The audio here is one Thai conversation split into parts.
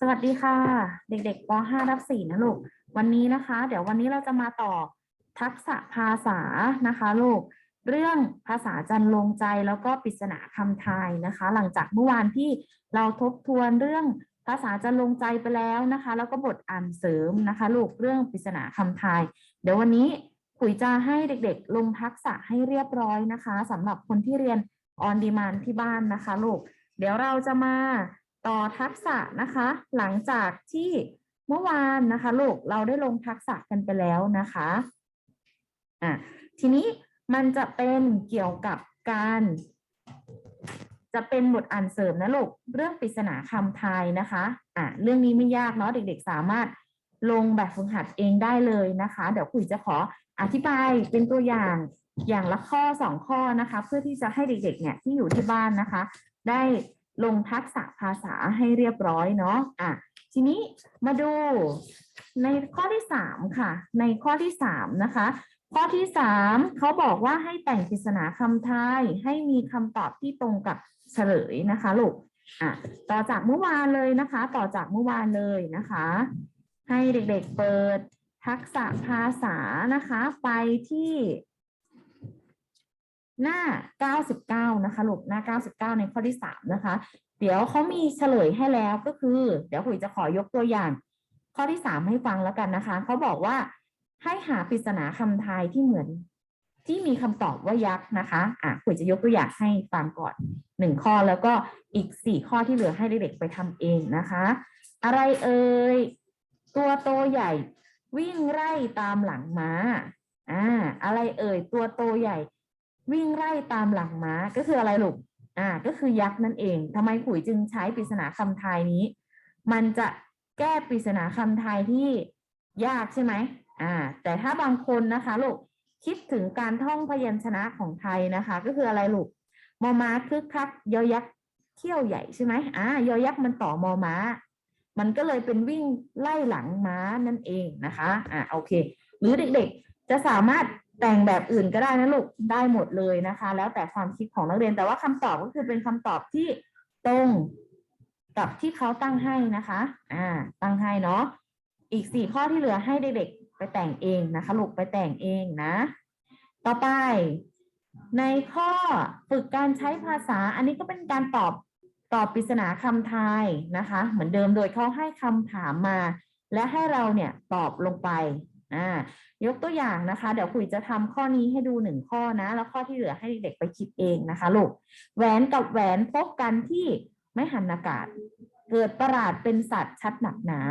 สวัสดีค่ะ เด็กๆป .5 รับ4นะลูก วันนี้นะคะ เดี๋ยววันนี้เราจะมาต่อทักษะภาษานะคะลูก เรื่องภาษาจันลงใจแล้วก็ปริศนาคำทายนะคะ หลังจากเมื่อวานที่เราทบทวนเรื่องภาษาจันลงใจไปแล้วนะคะ แล้วก็บทอ่านเสริมนะคะ ลูกเรื่องปริศนาคำทาย เดี๋ยววันนี้ขุยจะให้เด็กๆ ลงทักษะให้เรียบร้อยนะคะสำหรับคนที่เรียนออนดีมานที่บ้านนะคะลูก เดี๋ยวเราจะมา ต่อทักษะนะคะ หลังจากที่เมื่อวานนะคะลูกเราได้ลงทักษะกันไปแล้วนะคะอะทีนี้มันจะเป็นเกี่ยวกับการ จะเป็นบทอ่านเสริมนะลูกเรื่องปริศนาคำทายนะคะอะเรื่องนี้ไม่ยากเนาะเด็กๆ สามารถลงแบบฝึกหัดเองได้เลยนะคะ เดี๋ยวคุยจะขออธิบายเป็นตัวอย่างอย่างละข้อสองข้อนะคะ เพื่อที่จะให้เด็กๆเนี่ยที่อยู่ที่บ้านนะคะ ได้ ลงทักษะภาษาให้เรียบร้อยเนาะอะทีนี้มาดูในข้อที่สามค่ะ ในข้อที่สามนะคะ ข้อที่สามเขาบอกว่าให้แต่งปริศนาคำทายให้มีคำตอบที่ตรงกับเฉลยนะคะลูกอะต่อจากเมื่อวานเลยนะคะ ต่อจากเมื่อวานเลยนะคะ ให้เด็กๆเปิดทักษะภาษานะคะ ไปที่ หน้า 99 นะคะลูกหน้า 99 ในข้อที่ 3 นะคะ เดี๋ยวเขามีเฉลยให้แล้วก็คือ เดี๋ยวคุยจะขอยกตัวอย่าง ข้อที่ 3 ให้ฟังแล้วกันนะคะ เขาบอกว่าให้หาปริศนาคำทายที่เหมือน ที่มีคำตอบว่ายักษ์นะคะ อะคุยจะยกตัวอย่างให้ฟังก่อนหนึ่งข้อแล้วก็อีกสี่ข้อที่เหลือให้เด็กๆไปทำเองนะคะ อะไรเอ่ย ตัวโตใหญ่ วิ่งไล่ตามหลังม้า อ่า อะไรเอ่ย ตัวโตใหญ่ วิ่งไล่ตามหลังม้าก็คืออะไรลูกอ่าก็คือยักษ์นั่นเองทำไมขุยจึงใช้ปริศนาคำทายนี้ มันจะแก้ปริศนาคำทายที่ยากใช่ไหมอ่า แต่ถ้าบางคนนะคะลูกคิดถึงการท่องพยัญชนะของไทยนะคะ ก็คืออะไรลูกมอม้าคึกคักยอยักษ์เขี้ยวใหญ่ใช่ไหมอ่ายอยักษ์มันต่อมอม้า มันก็เลยเป็นวิ่งไล่หลังม้านั่นเองนะคะอ่าโอเค หรือเด็กๆจะสามารถ แต่งแบบอื่นก็ได้นะลูกได้หมดเลยนะคะ แล้วแต่ความคิดของนักเรียนแต่ว่าคำตอบก็คือเป็นคำตอบที่ตรงกับที่เขาตั้งให้นะคะ อ่า ตั้งให้เนาะอีกสี่ข้อที่เหลือให้เด็กๆไปแต่งเองนะคะลูกไปแต่งเองนะ ต่อไป ในข้อฝึกการใช้ภาษา อันนี้ก็เป็นการตอบตอบปริศนาคำทายนะคะ เหมือนเดิมโดยเขาให้คำถามมา และให้เราเนี่ยตอบลงไป อ่ายกตัวอย่างนะคะ เดี๋ยวคุยจะทำข้อนี้ให้ดูหนึ่งข้อนะ แล้วข้อที่เหลือให้เด็กๆไปคิดเองนะคะลูกแหวนกับแหวนพบกันที่ไม่หันอากาศ เกิดประหลาดเป็นสัตว์ชัดหนักหนา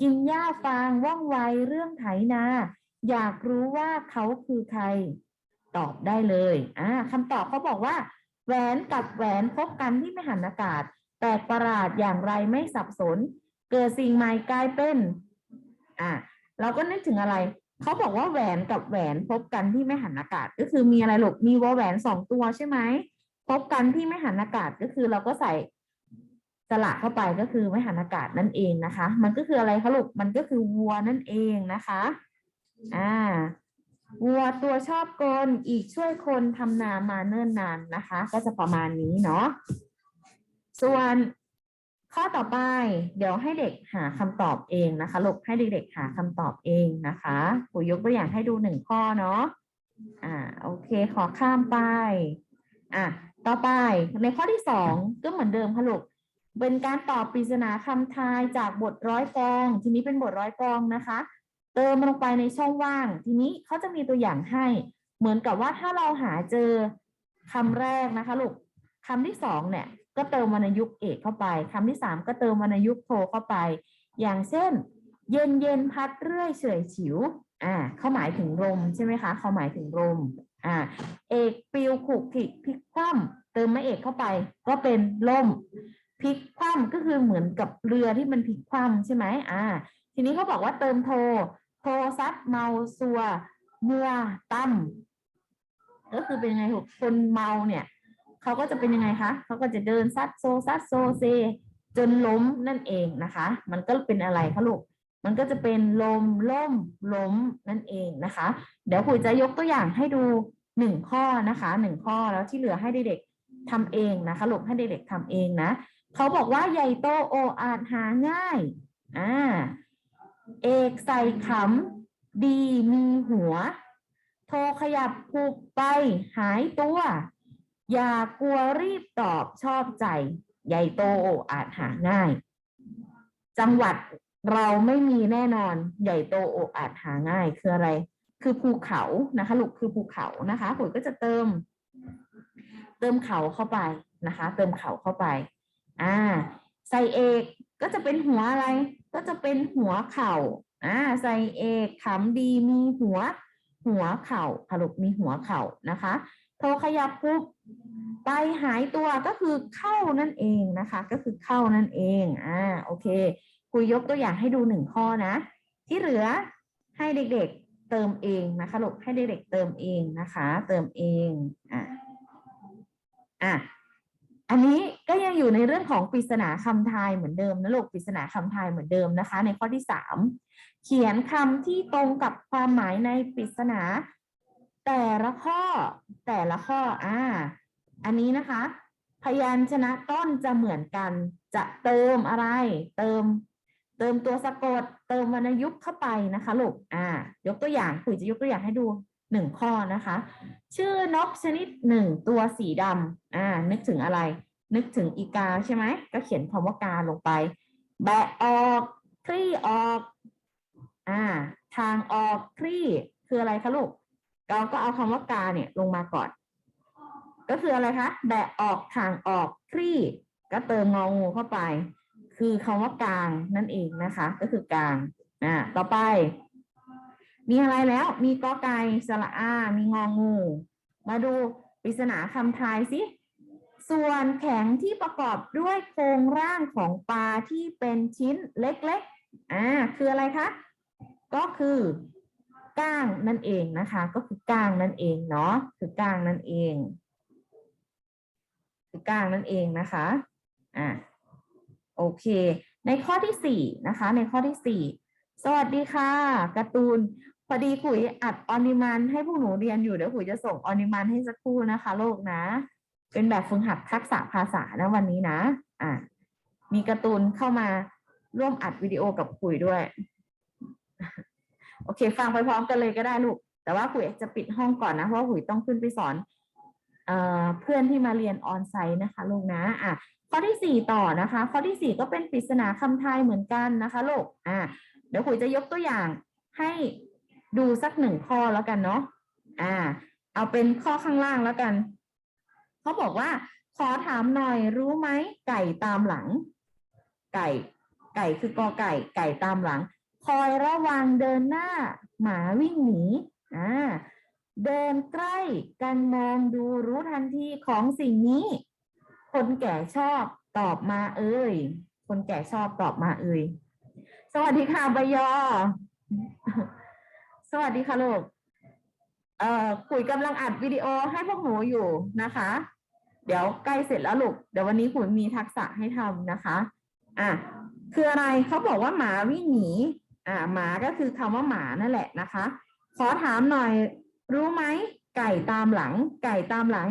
กินหญ้าฟางว่องไวเรื่องไถนา อยากรู้ว่าเขาคือใครตอบได้เลยอ่าคำตอบเขาบอกว่า แหวนกับแหวนพบกันที่ไม่หันอากาศแปลกประหลาดอย่างไรไม่สับสน เกิดสิ่งใหม่กลายเป็นอ่า เราก็นึกถึงอะไร เขาบอกว่าแหวนกับแหวนพบกันที่ไม่หันอากาศ ก็คือมีอะไรหลกมีวอแหวนสองตัวใช่ไหมพบกันที่ไม่หันอากาศก็คือเราก็ใส่สระเข้าไปก็คือไม่หันอากาศนั่นเองนะคะ มันก็คืออะไรคะลูกมันก็คือวัวนั่นเองนะคะอ่าวัวตัวชอบกลอีกช่วยคนทำนามาเนิ่นนานนะคะ ก็จะประมาณนี้เนาะส่วน ข้อต่อไปเดี๋ยวให้เด็กหาคำตอบเองนะคะลูกให้เด็กๆหาคำตอบเองนะคะปู่ยกตัวอย่างให้ดูหนึ่งข้อเนาะอ่าโอเคขอข้ามไปอะต่อไปในข้อที่สองก็เหมือนเดิมค่ะลูกเป็นการตอบปริศนาคำทายจากบทร้อยกอง ทีนี้เป็นบทร้อยกองนะคะ เติมลงไปในช่องว่าง ทีนี้เขาจะมีตัวอย่างให้ เหมือนกับว่าถ้าเราหาเจอคำแรกนะคะลูกคำที่สองเนี่ย ก็เติมวรรณยุกต์เอกเข้าไปคำที่สามก็เติมวรรณยุกต์โทเข้าไป อย่างเช่น เย็นเย็นพัดเรื่อยเฉยฉิวอ่าเขาหมายถึงลมใช่ไหมคะเขาหมายถึงลมอ่าเอกปิวขุกผิกพลิกคว่ำเติมไม่เอกเข้าไป ก็เป็นลมพลิกคว่ำก็คือเหมือนกับเรือที่มันพลิกคว่ำใช่ไหมอ่า ทีนี้เขาบอกว่าเติมโท โทซัดเมาซัวเมัวตั้มก็คือเป็นไงลูกคนเมาเนี่ย เขาก็จะเป็นยังไงคะเขาก็จะเดินซัดโซซัดโซเซ จนล้มนั่นเองนะคะ มันก็เป็นอะไรคะลูกมันก็จะเป็นลมล่มล้มนั่นเองนะคะ เดี๋ยวคุยจะยกตัวอย่างให้ดูหนึ่งข้อนะคะหนึ่งข้อแล้วที่เหลือให้เด็กๆทำเองนะคะลูกให้เด็กๆทำเองนะเขาบอกว่าใหญ่โตโออาจหาง่ายอ่าเอกใส่ขำดีมีหัว โทรขยับผูกไปหายตัว อย่ากลัวรีบตอบชอบใจ ใหญ่โตออาจหาง่าย จังหวัดเราไม่มีแน่นอนใหญ่โตโออาจหาง่ายคืออะไร คือภูเขานะคะลูกคือภูเขานะคะปุ๋ยก็จะเติม เติมเขาเข้าไปนะคะ เติมเขาเข้าไป อ่าใส่เอกก็จะเป็นหัวอะไร ก็จะเป็นหัวเข่าอ่าใส่เอกขำดีมีหัว หัวเข่าค่ะลูกมีหัวเข่านะคะ โทขยับปุ๊บไปหายตัวก็คือเข้านั่นเองนะคะ ก็คือเข้านั่นเองอ่าโอเคคุยยกตัวอย่างให้ดูหนึ่งข้อนะ ที่เหลือให้เด็กๆเติมเองนะคะลูกให้เด็กๆเติมเองนะคะ เติมเองอะอะอันนี้ก็ยังอยู่ในเรื่องของปริศนาคำทายเหมือนเดิมนะลูกปริศนาคำทายเหมือนเดิมนะคะ ในข้อที่สามเขียนคำที่ตรงกับความหมายในปริศนา แต่ละข้อ แต่ละข้ออ่า อันนี้นะคะ พยัญชนะต้นจะเหมือนกัน จะเติมอะไร เติม เติมตัวสะกด เติมวรรณยุกต์เข้าไปนะคะลูกอ่า ยกตัวอย่างคุยจะยกตัวอย่างให้ดูหนึ่งข้อนะคะ ชื่อนกชนิดหนึ่งตัวสีดำอ่า นึกถึงอะไร นึกถึงอีกาใช่ไหมก็เขียนคำว่ากาลงไป แบะออกคลี่ออก อ่า ทางออกคลี่คืออะไรคะลูก เราก็เอาคำว่ากาเนี่ยลงมาก่อน ก็คืออะไรคะ แบะออกทางออกคลี่ ก็เติมงองูเข้าไป คือคำว่ากลางนั่นเองนะคะ ก็คือกลางอ่าต่อไป มีอะไรแล้ว มีกอไก่สระอา มีงองู มาดูปริศนาคำทายสิส่วนแข็งที่ประกอบด้วยโครงร่างของปลาที่เป็นชิ้นเล็กๆ อ่า คืออะไรคะ ก็คือ ก้างนั่นเองนะคะ ก็คือก้างนั่นเองเนาะคือก้างนั่นเอง คือก้างนั่นเองนะคะอ่าโอเค ในข้อที่สี่นะคะ ในข้อที่สี่สวัสดีค่ะการ์ตูนพอดีขุยอัดออนิมานให้พวกหนูเรียนอยู่เดี๋ยวขุยจะส่งออนิมานให้สักครู่นะคะโลกนะ เป็นแบบฝึกหัดทักษะภาษานะวันนี้นะ อะมีการ์ตูนเข้ามาร่วมอัดวิดีโอกับขุยด้วย โอเค ฟังไปพร้อมกันเลยก็ได้ลูก แต่ว่าขุยจะปิดห้องก่อนนะ เพราะว่าขุยต้องขึ้นไปสอนเอเพื่อนที่มาเรียนออนไซต์นะคะลูกนะอะข้อที่สี่ต่อนะคะ ข้อที่สี่ก็เป็นปริศนาคำทายเหมือนกันนะคะลูกอะเดี๋ยวขุยจะยกตัวอย่างให้ดูสักหนึ่งข้อแล้วกันเนาะอ่า เอาเป็นข้อข้างล่างแล้วกันเขาบอกว่า ขอถามหน่อยรู้ไหมไก่ตามหลัง ไก่ ไก่คือกอไก่ ไก่ตามหลัง คอยระวังเดินหน้า หมาวิ่งหนีอ่าเดินใกล้กันมองดูรู้ทันทีของสิ่งนี้ คนแก่ชอบตอบมาเอ่ยคนแก่ชอบตอบมาเอ่ยสวัสดีค่ะใบยอ สวัสดีค่ะลูกเอ่อคุยกำลังอัดวิดีโอให้พวกหนูอยู่นะคะ เดี๋ยวใกล้เสร็จแล้วลูกเดี๋ยววันนี้คุยมีทักษะให้ทำนะคะ อะคืออะไรเขาบอกว่าหมาวิ่งหนี อ่าหมาก็คือคำว่าหมานั่นแหละนะคะ ขอถามหน่อย รู้ไหมไก่ตามหลัง ไก่ตามหลัง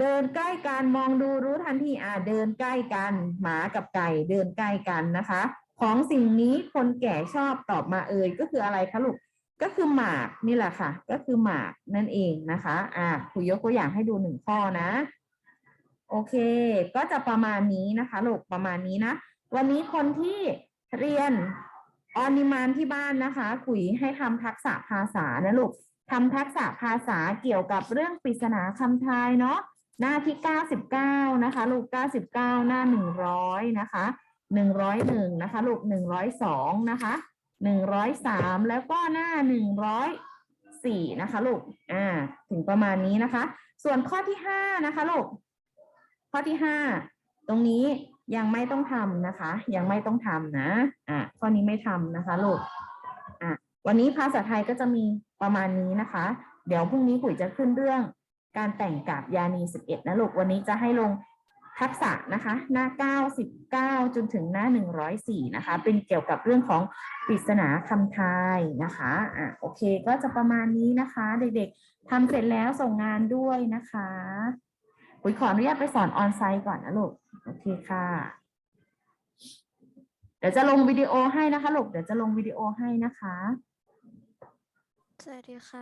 เดินใกล้กันมองดูรู้ทันทีอ่าเดินใกล้กัน หมากับไก่เดินใกล้กันนะคะ ของสิ่งนี้คนแก่ชอบตอบมาเอ่ยก็คืออะไรคะลูกก็คือหมากนี่แหละค่ะ ก็คือหมากนั่นเองนะคะ อ่าคุยยกตัวอย่างให้ดูหนึ่งข้อนะ โอเค ก็จะประมาณนี้นะคะลูกประมาณนี้นะ วันนี้คนที่เรียน ออนิมานที่บ้านนะคะคุยให้ทำทักษะภาษานะลูกทำทักษะภาษาเกี่ยวกับเรื่องปริศนาคำทายเนาะหน้าที่เก้าสิบเก้านะคะ ลูกเก้าสิบเก้าหน้าหนึ่งร้อยนะคะหนึ่งร้อยหนึ่งนะคะ ลูกหนึ่งร้อยสองนะคะหนึ่งร้อยสามแล้วก็หน้าหนึ่งร้อยสี่นะคะ ลูก อ่า ถึงประมาณนี้นะคะ ส่วนข้อที่ห้านะคะ ลูก ข้อที่ห้าตรงนี้ ยังไม่ต้องทำนะคะ ยังไม่ต้องทำนะอ่าข้อนี้ไม่ทำนะคะลูกอะวันนี้ภาษาไทยก็จะมีประมาณนี้นะคะ เดี๋ยวพรุ่งนี้ปุ๋ยจะขึ้นเรื่องการแต่งกับยานี11นะลูกวันนี้จะให้ลงทักษะนะคะ หน้า99จนถึงหน้า104นะคะ เป็นเกี่ยวกับเรื่องของปริศนาคำทายนะคะอะโอเคก็จะประมาณนี้นะคะ เด็กๆทำเสร็จแล้วส่งงานด้วยนะคะ ปุ๋ยขออนุญาตไปสอนออนไซต์ก่อนนะลูก โอเคค่ะ เดี๋ยวจะลงวิดีโอให้นะคะลูก เดี๋ยวจะลงวิดีโอให้นะคะ สวัสดีค่ะ